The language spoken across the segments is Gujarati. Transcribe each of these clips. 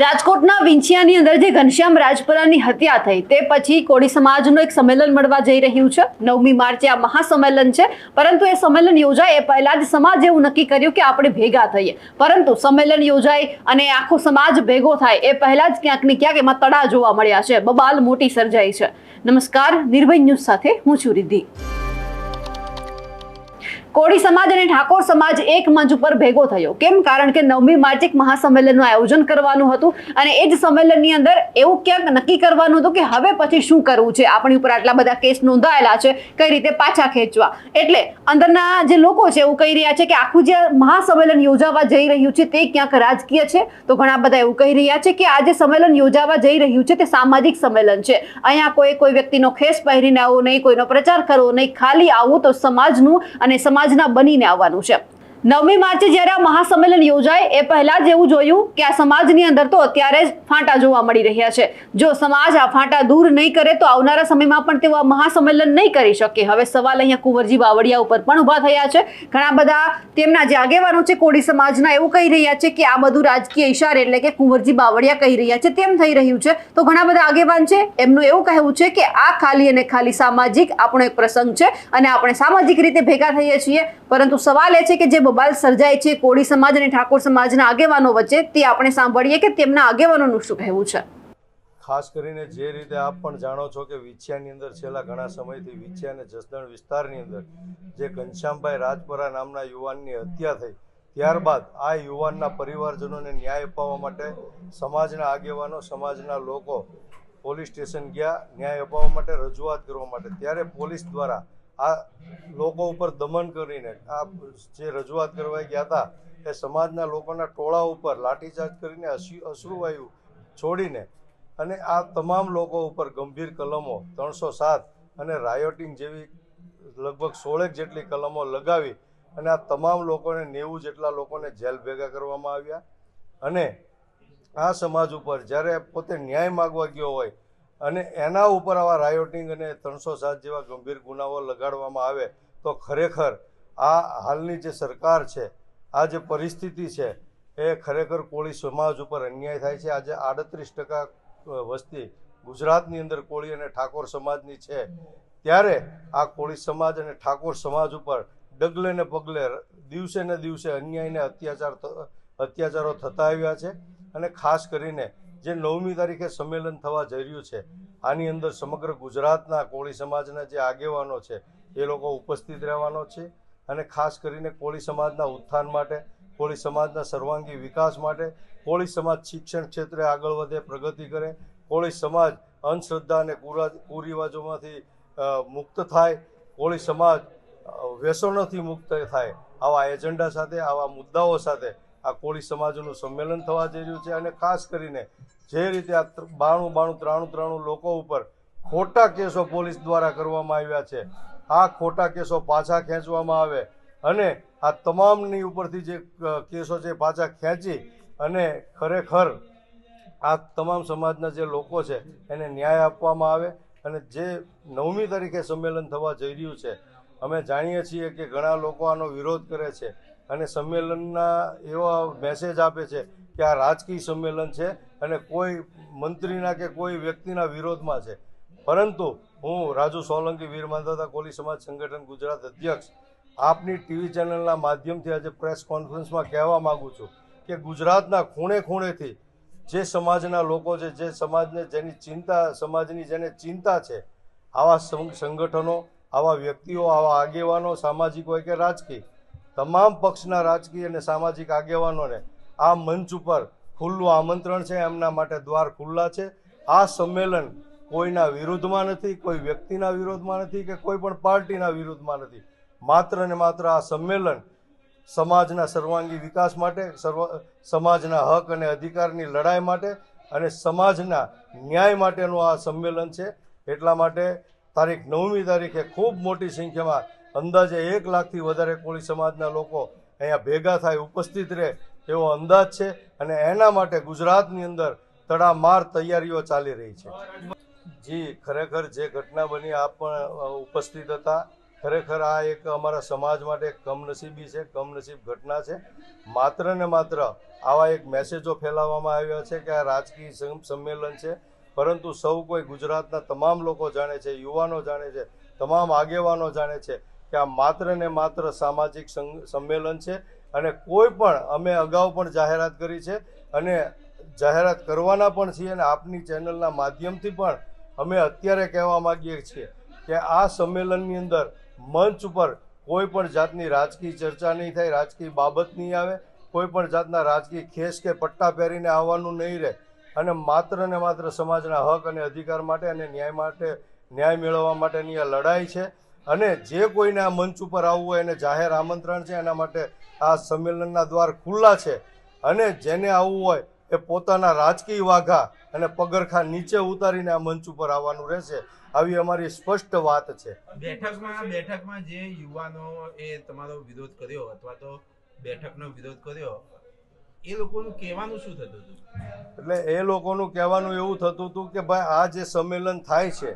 રાજકોટના વિંછિયાની અંદર જે ઘનશ્યામ રાજપરાની હત્યા થઈ, તે પછી કોળી સમાજનું એક સંમેલન મળવા જઈ રહ્યું છે. નવમી માર્ચે આ મહાસંમેલન છે. પરંતુ એ સંમેલન યોજાય એ પહેલા જ સમાજ એવું નક્કી કર્યું કે આપણે ભેગા થઈએ. પરંતુ સંમેલન યોજાય અને આખો સમાજ ભેગો થાય, એ પહેલા જ ક્યાંક ને ક્યાંક એમાં તડા જોવા મળ્યા છે. બબાલ મોટી સર્જાઈ છે. નમસ્કાર, નિર્ભય ન્યૂઝ સાથે હું છું રિદ્ધિ. કોળી સમાજ અને ઠાકોર સમાજ એક મંચ ઉપર ભેગો થયો. કેમ? કારણ કે નવમી માર્ચે એક મહાસંમેલનનું આયોજન કરવાનું હતું અને એ જ સંમેલનની અંદર એવું ક્યાંક નક્કી કરવાનું હતું કે હવે પછી શું કરવું છે? આપણી ઉપર આટલા બધા કેસ નોંધાયેલા છે, કઈ રીતે પાછા ખેંચવા? એટલે અંદરના જે લોકો છે એવું કહી રહ્યા છે કે આખું જે મહાસંમેલન યોજાવા જઈ રહ્યું છે તે ક્યાંક રાજકીય છે? તો ઘણા બધા એવું કહી રહ્યા છે કે આ જે સંમેલન યોજાવા જઈ રહ્યું છે તે સામાજિક સંમેલન છે. અહીંયા કોઈ કોઈ વ્યક્તિનો ખેસ પહેરીને આવો નહીં, કોઈનો પ્રચાર કરવો નહીં, ખાલી આવવું તો સમાજનું અને સમાજના બનીને આવવાનું છે. નવમી માર્ચે જ્યારે આ મહાસંમેલન યોજાય, એ પહેલા જ એવું જોયું કે આ સમાજની અંદર તો અત્યારે જ ફાંટા જોવા મળી રહ્યા છે. જો સમાજ આ ફાંટા દૂર નહીં કરે, તો આવનારા સમયમાં પણ તેઓ આ મહાસંમેલન નહીં કરી શકે. હવે સવાલ અહીંયા કુંવરજી બાવળિયા ઉપર પણ ઊભા થયા છે. ઘણા બધા તેમના જે આગેવાનો છે, કોળી સમાજના એવું કહી રહ્યા છે કે આ બધું રાજકીય ઇશારે એટલે કે કુંવરજી બાવળિયા કહી રહ્યા છે, તેમ થઈ રહ્યું છે. તો ઘણા બધા આગેવાન છે, એમનું એવું કહેવું છે કે આ ખાલી અને ખાલી સામાજિક આપણો એક પ્રસંગ છે અને આપણે સામાજિક રીતે ભેગા થઈએ છીએ. પરંતુ સવાલ એ છે કે જે બબાલ સર્જાય છે, કોળી સમાજ અને ઠાકોર સમાજના આગેવાનો વચ્ચે, તે આપણે સાંભળીએ કે તેમના આગેવાનોનું શું કહેવું છે? ખાસ કરીને જે રીતે આપ પણ જાણો છો કે વિછિયાની અંદર છેલ્લા ઘણા સમયથી વિછિયા અને જસદણ વિસ્તારની અંદર જે ઘનશ્યામભાઈ રાજપરા નામના યુવાનની હત્યા થઈ, ત્યારબાદ આ યુવાનના પરિવારજનોને ન્યાય અપાવવા માટે સમાજના આગેવાનો, સમાજના લોકો પોલીસ સ્ટેશન ગયા, ન્યાય અપાવવા માટે રજૂઆત કરવા માટે. ત્યારે પોલીસ દ્વારા આ લોકો ઉપર દમન કરીને, આ જે રજૂઆત કરવા ગયા હતા એ સમાજના લોકોના ટોળા ઉપર લાઠીચાર્જ કરીને અશ્રુ, અશ્રુવાયુ છોડીને અને આ તમામ લોકો ઉપર ગંભીર કલમો ત્રણસો સાત અને રાયોટિંગ જેવી લગભગ સોળેક જેટલી કલમો લગાવી અને આ તમામ લોકોને નેવું જેટલા લોકોને જેલ ભેગા કરવામાં આવ્યા. અને આ સમાજ ઉપર જ્યારે પોતે ન્યાય માગવા ગયો હોય અને એના ઉપર આવા રાયોટિંગ અને ત્રણસો સાત જેવા ગંભીર ગુનાઓ લગાડવામાં આવે તો ખરેખર આ હાલની જે સરકાર છે, આ જે પરિસ્થિતિ છે, એ ખરેખર કોળી સમાજ ઉપર અન્યાય થાય છે. આજે આડત્રીસ ટકા વસ્તી ગુજરાતની અંદર કોળી અને ઠાકોર સમાજની છે. ત્યારે આ કોળી સમાજ અને ઠાકોર સમાજ ઉપર ડગલે ને પગલે દિવસે ને દિવસે અન્યાય ને અત્યાચાર અત્યાચારો થતા આવ્યા છે. અને ખાસ કરીને જે નવમી તારીખે સંમેલન થવા જઈ રહ્યું છે, આની અંદર સમગ્ર ગુજરાતના કોળી સમાજના જે આગેવાનો છે, એ લોકો ઉપસ્થિત રહેવાનો છે અને ખાસ કરીને કોળી સમાજના ઉત્થાન માટે, કોળી સમાજના સર્વાંગી વિકાસ માટે, કોળી સમાજ શિક્ષણ ક્ષેત્રે આગળ વધે, પ્રગતિ કરે, કોળી સમાજ અંધશ્રદ્ધા અને કુરા, કુરિવાજોમાંથી મુક્ત થાય, કોળી સમાજ વ્યસનોથી મુક્ત થાય, આવા એજન્ડા સાથે, આવા મુદ્દાઓ સાથે આ કોળી સમાજનું સંમેલન થવા જઈ રહ્યું છે અને ખાસ કરીને જે રીતે આ બાણું બાણું ત્રાણું ત્રાણું લોકો ઉપર ખોટા કેસો પોલીસ દ્વારા કરવામાં આવ્યા છે, આ ખોટા કેસો પાછા ખેંચવામાં આવે અને આ તમામની ઉપરથી જે કેસો છે પાછા ખેંચી અને ખરેખર આ તમામ સમાજના જે લોકો છે એને ન્યાય આપવામાં આવે અને જે નવમી તારીખે સંમેલન થવા જઈ રહ્યું છે, અમે જાણીએ છીએ કે ઘણા લોકો આનો વિરોધ કરે છે. અને સંમેલનના એવા મેસેજ આપે છે કે આ રાજકીય સંમેલન છે અને કોઈ મંત્રીના કે કોઈ વ્યક્તિના વિરોધમાં છે. પરંતુ હું રાજુ સોલંકી વીર માંધાતા કોલી સમાજ સંગઠન ગુજરાત અધ્યક્ષ આપની ટીવી ચેનલના માધ્યમથી આજે પ્રેસ કોન્ફરન્સમાં કહેવા માગું છું કે ગુજરાતના ખૂણે ખૂણેથી જે સમાજના લોકો છે, જે સમાજને જેની ચિંતા, સમાજની જેને ચિંતા છે, આવા સંગઠનો આવા વ્યક્તિઓ, આવા આગેવાનો, સામાજિક હોય કે રાજકીય તમામ પક્ષના રાજકીય અને સામાજિક આગેવાનોને આ મંચ ઉપર ખુલ્લું આમંત્રણ છે, એમના માટે દ્વાર ખુલ્લા છે. આ સંમેલન કોઈના વિરુદ્ધમાં નથી, કોઈ વ્યક્તિના વિરોધમાં નથી કે કોઈ પણ પાર્ટીના વિરુદ્ધમાં નથી. માત્ર ને માત્ર આ સંમેલન સમાજના સર્વાંગી વિકાસ માટે, સર્વ, સમાજના હક અને અધિકારની લડાઈ માટે અને સમાજના ન્યાય માટેનું આ સંમેલન છે. એટલા માટે તારીખ નવમી તારીખે ખૂબ મોટી સંખ્યામાં અંદાજે એક લાખથી વધારે કોળી સમાજના લોકો અહીંયા ભેગા થાય, ઉપસ્થિત રહે એવો અંદાજ છે અને એના માટે ગુજરાતની અંદર તડામાર તૈયારીઓ ચાલી રહી છે. જી, ખરેખર જે ઘટના બની આપ પણ ઉપસ્થિત હતા. ખરેખર આ એક અમારા સમાજ માટે કમનસીબી છે, કમનસીબ ઘટના છે. માત્ર ને માત્ર આવા એક મેસેજો ફેલાવવામાં આવ્યા છે કે આ રાજકીય સંમેલન છે. પરંતુ સૌ કોઈ ગુજરાતના તમામ લોકો જાણે છે, યુવાનો જાણે છે, તમામ આગેવાનો જાણે છે કે આ માત્ર ને માત્ર સામાજિક સંમેલન છે અને કોઈ પણ અમે અગાઉ પણ જાહેરાત કરી છે અને જાહેરાત કરવાના પણ છીએ અને આપની ચેનલના માધ્યમથી પણ અમે અત્યારે કહેવા માગીએ છીએ કે આ સંમેલનની અંદર મંચ ઉપર કોઈ પણ જાતની રાજકીય ચર્ચા નહીં થાય, રાજકીય બાબત નહીં આવે, કોઈ પણ જાતના રાજકીય ખેસ કે પટ્ટા પહેરીને આવવાનું નહીં રહે અને માત્ર ને માત્ર સમાજના હક અને અધિકાર માટે અને ન્યાય માટે, ન્યાય મેળવવા માટેની આ લડાઈ છે. અને જે કોઈને આ મંચ ઉપર આવવું હોય એને જાહેર આમંત્રણ છે એના માટે આ સંમેલનના દ્વાર ખુલ્લા છે. અને જેને આવવું હોય એ પોતાના રાજકીય વાઘા અને પગરખા નીચે ઉતારીને આ મંચ ઉપર આવવાનું રહેશે આવી અમારી સ્પષ્ટ વાત છે. બેઠકમાં બેઠકમાં જે યુવાનો એ તમારો વિરોધ કર્યો અથવા તો બેઠકનો વિરોધ કર્યો એ લોકોનું કહેવાનું શું થતું હતું? એટલે એ લોકોનું કહેવાનું એવું થતું હતું કે ભાઈ આ જે સંમેલન થાય છે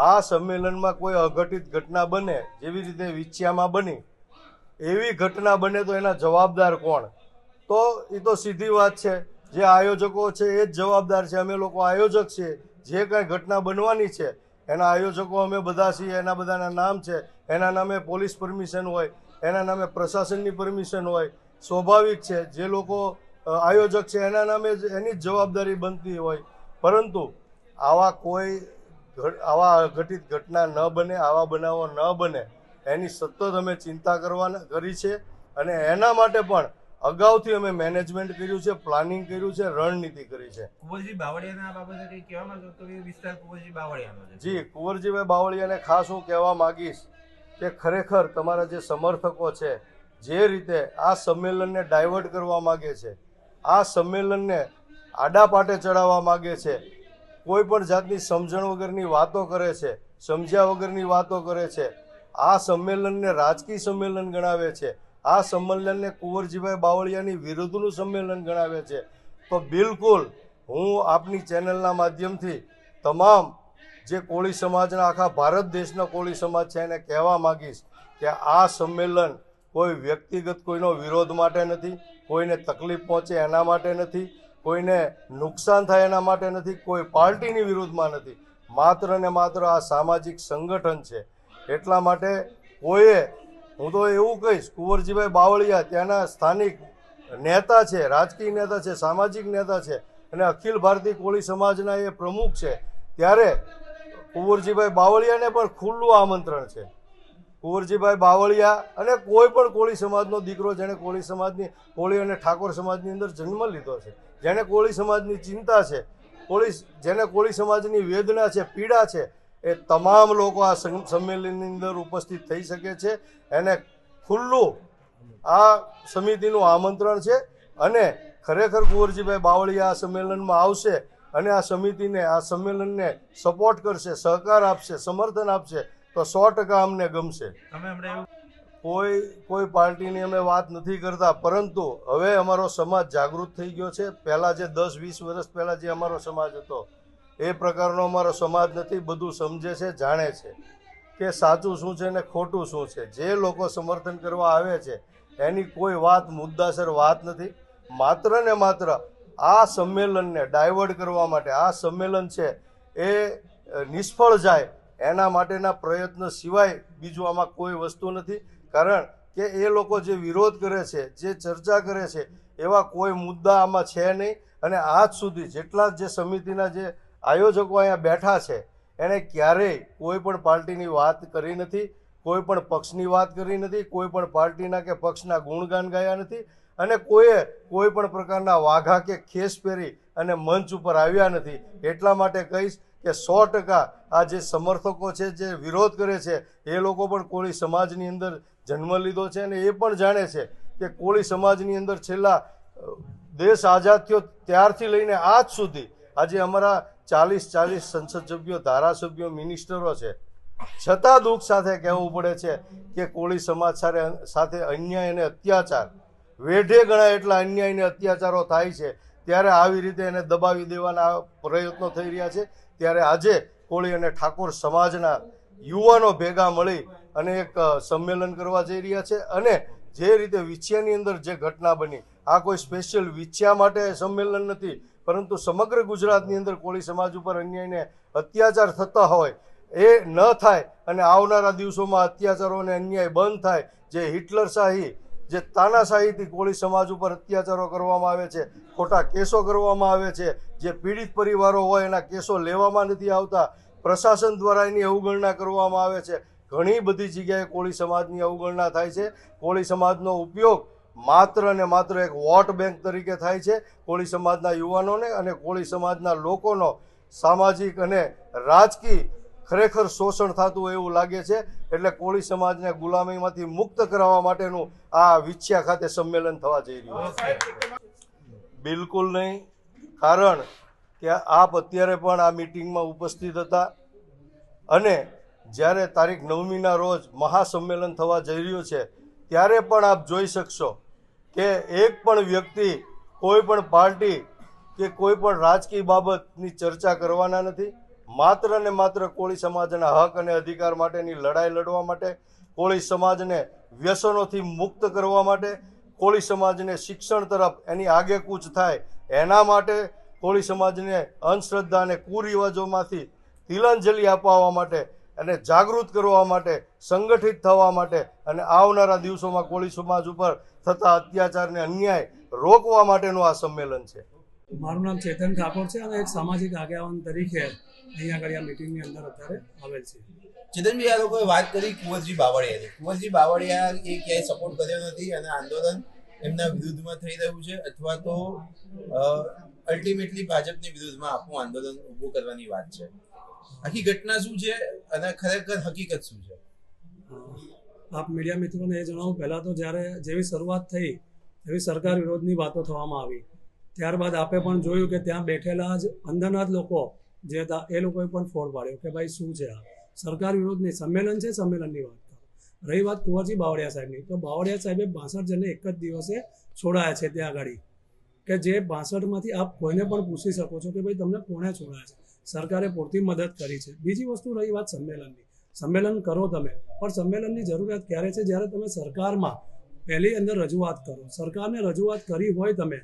આ સંમેલનમાં કોઈ અઘટિત ઘટના બને, જેવી રીતે વિછિયામાં બની, એવી ઘટના બને તો એના જવાબદાર કોણ? તો એ તો સીધી વાત છે. જે આયોજકો છે એ જ જવાબદાર છે. અમે લોકો આયોજક છીએ. જે કાંઈ ઘટના બનવાની છે, એના આયોજકો અમે બધા છીએ. એના બધાના નામ છે. એના નામે પોલીસ પરમિશન હોય, એના નામે પ્રશાસનની પરમિશન હોય. સ્વાભાવિક છે, જે લોકો આયોજક છે, એના નામે જ એની જ જવાબદારી બનતી હોય. પરંતુ આવા કોઈ આવા અઘટિત ઘટના ન બને આવા બનાવો ન બને એની સતત અમે ચિંતા કરવાના કરી છે અને એના માટે પણ અગાઉથી અમે મેનેજમેન્ટ કર્યું છે પ્લાનિંગ કર્યું છે રણનીતિ કરી છે. કુંવરજી બાવળિયાના બાબતે કંઈ કહેવા માંગો તો એ વિસ્તાર કુંવરજી બાવળિયાનો છે. જી કુંવરજીભાઈ બાવળિયાને ખાસ હું કહેવા માંગીશ કે ખરેખર તમારા જે સમર્થકો છે જે રીતે આ સંમેલનને ડાયવર્ટ કરવા માગે છે આ સંમેલનને આડા પાટે ચડાવવા માગે છે કોઈ પણ જાતની સમજણ વગરની વાતો કરે છે, સમજ્યા વગરની વાતો કરે છે, આ સંમેલનને રાજકીય સંમેલન ગણાવે છે, આ સંમેલનને કુંવરજીભાઈ બાવળિયાની વિરુદ્ધનું સંમેલન ગણાવે છે. તો બિલકુલ હું આપની ચેનલના માધ્યમથી તમામ જે કોળી સમાજના આખા ભારત દેશનો કોળી સમાજ છે એને કહેવા માંગીશ કે આ સંમેલન કોઈ વ્યક્તિગત કોઈનો વિરોધ માટે નથી, કોઈને તકલીફ પહોંચે એના માટે નથી કોઈને નુકસાન થાય એના માટે નથી, કોઈ પાર્ટીની વિરુદ્ધમાં નથી. માત્ર ને માત્ર આ સામાજિક સંગઠન છે. એટલા માટે કોઈએ, હું તો એવું કહીશ, કુંવરજીભાઈ બાવળિયા ત્યાંના સ્થાનિક નેતા છે, રાજકીય નેતા છે, સામાજિક નેતા છે અને અખિલ ભારતીય કોળી સમાજના એ પ્રમુખ છે. ત્યારે કુંવરજીભાઈ બાવળિયાને પણ ખુલ્લું આમંત્રણ છે. કુંવરજીભાઈ બાવળિયા અને કોઈ પણ કોળી સમાજનો દીકરો જેણે કોળી સમાજની, કોળી અને ઠાકોર સમાજની અંદર જન્મ લીધો છે જેને કોળી સમાજની ચિંતા છે, કોળી જેને કોળી સમાજની વેદના છે, પીડા છે, એ તમામ લોકો આ સંમેલનની અંદર ઉપસ્થિત થઈ શકે છે. એને ખુલ્લું આ સમિતિનું આમંત્રણ છે અને ખરેખર કુંવરજીભાઈ બાવળિયા આ સંમેલનમાં આવશે અને આ સમિતિને, આ સંમેલનને સપોર્ટ કરશે, સહકાર આપશે, સમર્થન આપશે તો સો ટકા અમને ગમશે. કોઈ કોઈ પાર્ટીની અમે વાત નથી કરતા પરંતુ હવે અમારો સમાજ જાગૃત થઈ ગયો છે. પહેલાં જે દસ વીસ વર્ષ પહેલાં જે અમારો સમાજ હતો એ પ્રકારનો અમારો સમાજ નથી બધું સમજે છે જાણે છે કે સાચું શું છે ને ખોટું શું છે. જે લોકો સમર્થન કરવા આવે છે એની કોઈ વાત મુદ્દાસર વાત નથી. માત્ર ને માત્ર આ સંમેલનને ડાયવર્ટ કરવા માટે આ સંમેલન છે એ નિષ્ફળ જાય એના માટેના પ્રયત્ન સિવાય બીજું આમાં કોઈ વસ્તુ નથી. કારણ કે એ લોકો જે વિરોધ કરે છે, જે ચર્ચા કરે છે, એવા કોઈ મુદ્દા આમાં છે નહીં. અને આજ સુધી જેટલા જે સમિતિના જે આયોજકો અહીંયા બેઠા છે એણે ક્યારેય કોઈ પણ પાર્ટીની વાત કરી નથી, કોઈ પણ પક્ષની વાત કરી નથી, કોઈ પણ પાર્ટીના કે પક્ષના ગુણગાન ગાયા નથી અને કોઈએ કોઈ પણ પ્રકારના વાઘા કે ખેસ પહેરી અને મંચ ઉપર આવ્યા નથી. એટલા માટે કહીશ કે સો ટકા આ જે સમર્થકો છે, જે વિરોધ કરે છે, એ લોકો પણ કોળી સમાજની અંદર જન્મ લીધો છે અને એ પણ જાણે છે કે કોળી સમાજની અંદર છેલ્લા દેશ આઝાદ થયો ત્યારથી લઈને આજ સુધી આજે અમારા ચાલીસ ચાલીસ સંસદ સભ્યો ધારાસભ્યો, મિનિસ્ટરો છે. છતાં દુઃખ સાથે કહેવું પડે છે કે કોળી સમાજ સાથે અન્યાય અને અત્યાચાર, વેઢે ગણાય એટલા અન્યાય અને અત્યાચારો થાય છે, ત્યારે આવી રીતે એને દબાવી દેવાના પ્રયત્નો થઈ રહ્યા છે. ત્યારે આજે કોળી અને ઠાકોર સમાજના યુવાનો ભેગા મળી અને એક સંમેલન કરવા જઈ રહ્યા છે અને જે રીતે વિછિયાની અંદર જે ઘટના બની, આ કોઈ સ્પેશિયલ વિછ્યા માટે સંમેલન નથી, પરંતુ સમગ્ર ગુજરાતની અંદર કોળી સમાજ ઉપર અન્યાયને અત્યાચાર થતા હોય એ ન થાય અને આવનારા દિવસોમાં અત્યાચારો અને અન્યાય બંધ થાય, જે હિટલરશાહી જે તાનાશાહીથી કોળી સમાજ ઉપર અત્યાચારો કરવામાં આવે છે, ખોટા કેસો કરવામાં આવે છે, જે પીડિત પરિવારો હોય એના કેસો લેવામાં નથી આવતા, પ્રશાસન દ્વારા એની અવગણના કરવામાં આવે છે. ઘણી બધી જગ્યાએ કોળી સમાજની અવગણના થાય છે. કોળી સમાજનો ઉપયોગ માત્ર ને માત્ર એક વોટ બેંક તરીકે થાય છે કોળી સમાજના યુવાનોને અને કોળી સમાજના લોકોનો સામાજિક અને રાજકીય ખરેખર શોષણ થતું એવું લાગે છે, એટલે કોળી સમાજને ગુલામીમાંથી મુક્ત કરાવવા માટેનું આ વિછ્યા ખાતે સંમેલન થવા જઈ રહ્યું છે. બિલકુલ નહીં, કારણ કે આપ અત્યારે પણ આ મિટિંગમાં ઉપસ્થિત હતા અને જ્યારે તારીખ નવમીના રોજ મહાસંમેલન થવા જઈ રહ્યું છે, ત્યારે પણ આપ જોઈ શકશો કે એક પણ વ્યક્તિ, કોઈ પણ પાર્ટી કે કોઈ પણ રાજકીય બાબતની ચર્ચા કરવાના નથી. માત્ર ને માત્ર કોળી સમાજના હક અને અધિકાર માટેની લડાઈ લડવા માટે, કોળી સમાજને વ્યસનોથી મુક્ત કરવા માટે, કોળી સમાજને શિક્ષણ તરફ એની આગેકૂચ થાય, એના માટે કોળી સમાજને અંધશ્રદ્ધા અને કુરિવાજોમાંથી તિલાંજલિ અપાવવા માટે અને જાગૃત કરવા માટે, સંગઠિત થવા માટે અને આવનારા દિવસોમાં કોળી સમાજ ઉપર થતા અત્યાચારને અન્યાય રોકવા માટેનું આ સંમેલન છે. મારું નામ ચેતન ઠાકોર છે અને એક સામાજિક આગેવાન તરીકે અહીંયા આગળ આ મિટિંગની અંદર અત્યારે આવેલ છે. ચેતનભાઈ આ લોકોએ વાત કરી કુંવરજી બાવળિયાની કુંવરજી બાવળિયા એ ક્યાંય સપોર્ટ કર્યો નથી અને આંદોલન એમના વિરુદ્ધમાં થઈ રહ્યું છે અથવા તો અલ્ટિમેટલી ભાજપની વિરુદ્ધમાં આપણું આંદોલન ઊભું કરવાની વાત છે. આખી ઘટના શું છે અને ખરેખર હકીકત શું છે? આપ મીડિયા મિત્રોને એ જણાવું પહેલાં તો જ્યારે જેવી શરૂઆત થઈ એવી સરકાર વિરોધની વાતો થવામાં આવી ત્યારબાદ આપે પણ જોયું કે ત્યાં બેઠેલા જ અંદરના જ લોકો જે હતા એ લોકોએ પણ ફોડ પાડ્યો કે ભાઈ શું છે આ? સરકાર વિરોધની સંમેલન છે સંમેલનની વાત કરો. રહી વાત કુંવરજી બાવળિયા સાહેબની. તો બાવળિયા સાહેબે બાસઠ જણને એક જ દિવસે છોડાયા છે ત્યાં આગળ કે જે બાસઠમાંથી આપ કોઈને પણ પૂછી શકો છો કે ભાઈ તમને કોણે છોડાયા છે? સરકારે પૂરતી મદદ કરી છે. બીજી વસ્તુ રહી વાત સંમેલનની. સંમેલન કરો તમે. પણ સંમેલનની જરૂરિયાત ક્યારે છે? જ્યારે તમે સરકારમાં પહેલી અંદર રજૂઆત કરો. સરકારને રજૂઆત કરી હોય તમે.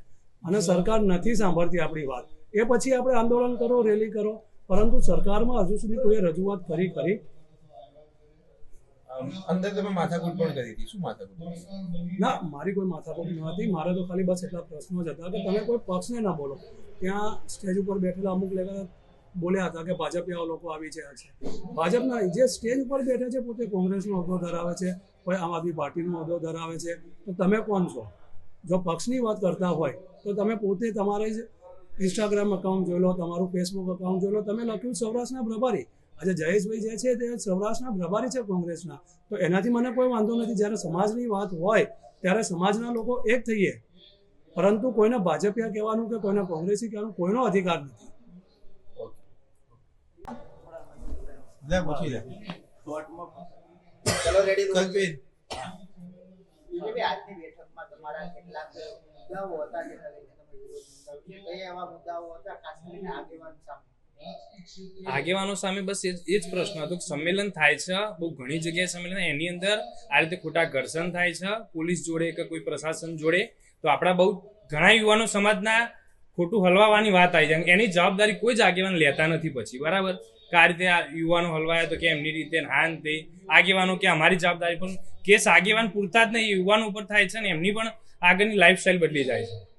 અને સરકાર નથી સાંભળતી આપણી વાત. એ પછી આપણે આંદોલન કરો રેલી કરો. પરંતુ સરકારમાં હજુ સુધી કોઈએ રજૂઆત કરી કરી. અંદર તમે માથાકૂટ પણ કરી હતી. શું માથાકૂટ ના મારી કોઈ માથાકૂટ ન હતી. મારે તો ખાલી બસ એટલા પ્રશ્નો જ હતા કે તમે કોઈ પક્ષને ના બોલો. ત્યાં સ્ટેજ ઉપર બેઠેલા અમુક લેવલ બોલ્યા હતા કે ભાજપિયા લોકો આવી છે છે. ભાજપના જે સ્ટેજ ઉપર બેઠા છે પોતે કોંગ્રેસનો હોદ્દો ધરાવે છે કોઈ આમ આદમી પાર્ટીનો હોદ્દો ધરાવે છે. તો તમે કોણ છો? જો પક્ષની વાત કરતા હોય તો તમે પોતે તમારે જ ઇન્સ્ટાગ્રામ અકાઉન્ટ જોઈ લો તમારું ફેસબુક અકાઉન્ટ જોઈ લો તમે લખ્યું સૌરાષ્ટ્રના પ્રભારી. આજે જયેશભાઈ જે છે તે સૌરાષ્ટ્રના પ્રભારી છે કોંગ્રેસના. તો એનાથી મને કોઈ વાંધો નથી. જ્યારે સમાજની વાત હોય ત્યારે સમાજના લોકો એક થઈએ. પરંતુ કોઈને ભાજપિયા કહેવાનું કે કોઈને કોંગ્રેસી કહેવાનું કોઈનો અધિકાર નથી. લે પૂછી લે. ચલો રેડી કલ્પિત આજની બેઠકમાં તમારા કેટલાક મુદ્દાઓ હતા જેના લઈને આગેવાન સામે? બસ એ જ- પ્રશ્ન હતો સંમેલન થાય છે, બહુ ઘણી જગ્યાએ સંમેલન એની અંદર આ રીતે ખોટા ઘર્ષણ થાય છે, પોલીસ જોડે કે કોઈ પ્રશાસન જોડે. તો આપણા બહુ ઘણા યુવાનો સમાજના ખોટું હલવાવાની વાત આવી જાય. એની જવાબદારી કોઈ જ આગેવાન લેતા નથી પછી, બરાબર? કે આ રીતે યુવાનો હલવાયા તો કે એમની રીતે હાન તે. આગેવાનો કે અમારી જવાબદારી પણ, કેસ આગેવાન પૂરતા જ નહીં યુવાનો ઉપર થાય છે ને એમની પણ આગળની લાઈફસ્ટાઈલ બદલી જાય છે.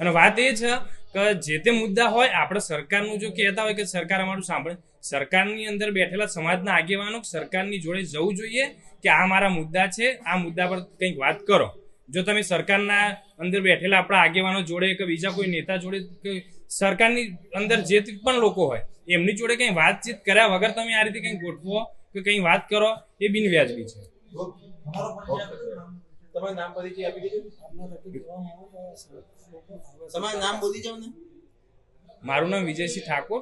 અને વાત એ છે કે જે તે મુદ્દા હોય, આપણે સરકારનું જો કહેતા હોય કે સરકાર અમારું સાંભળે, સરકારની અંદર બેઠેલા સમાજના આગેવાનો સરકારની જોડે જવું જોઈએ કે આ મારા મુદ્દા છે, આ મુદ્દા પર કંઈક વાત કરો. જો તમે સરકારના અંદર બેઠેલા આપણા આગેવાનો જોડે કે બીજા કોઈ નેતા જોડે કે સરકારની અંદર જે પણ લોકો હોય, એમની જોડે કંઈ વાતચીત કર્યા વગર તમે આ રીતે કંઈ ગોઠવો કે કંઈ વાત કરો, એ બિનવ્યાજબી છે. તમારું નામ પરિચય આપી દેજો તમારું નામ બોલી જાવ ને. મારું નામ વિજયસિંહ ઠાકોર.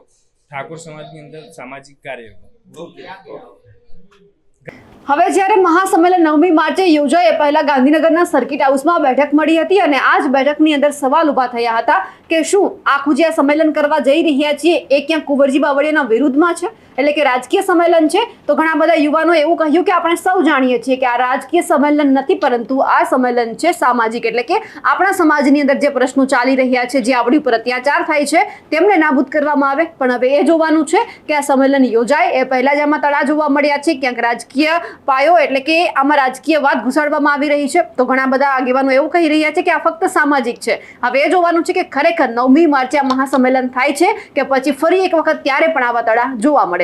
ઠાકોર સમાજની અંદર સામાજિક કાર્ય હવે જ્યારે મહાસંમેલન નવમી માર્ચે યોજાય એ પહેલા ગાંધીનગરના સર્કિટ હાઉસમાં બેઠક મળી હતી અને આ જ બેઠકની અંદર સવાલ ઊભા થયા હતા કે શું આખું જે આ સંમેલન કરવા જઈ રહ્યા છીએ એ ક્યાંક કુંવરજી બાવળિયાના વિરુદ્ધમાં છે? એટલે કે રાજકીય સંમેલન છે, તો ઘણા બધા યુવાનો એવું કહ્યું કે આપણે સૌ જાણીએ છીએ કે આ રાજકીય સંમેલન નથી, પરંતુ આ સંમેલન છે સામાજિક. એટલે કે આપણા સમાજની અંદર જે પ્રશ્નો ચાલી રહ્યા છે, જે આપણી ઉપર અત્યાચાર થાય છે, તેમને નાબૂદ કરવામાં આવે. પણ હવે એ જોવાનું છે કે આ સંમેલન યોજાય. એ પહેલા જ આમાં તળા જોવા મળ્યા છે. ક્યાંક રાજકીય પાયો એટલે કે આમાં રાજકીય વાત ઘુસાડવામાં આવી રહી છે. તો ઘણા બધા આગેવાનો એવું કહી રહ્યા છે કે આ ફક્ત સામાજિક છે. હવે એ જોવાનું છે કે ખરેખર નવમી માર્ચે આ મહાસંમેલન થાય છે કે પછી ફરી એક વખત ત્યારે પણ આવા તળા જોવા મળે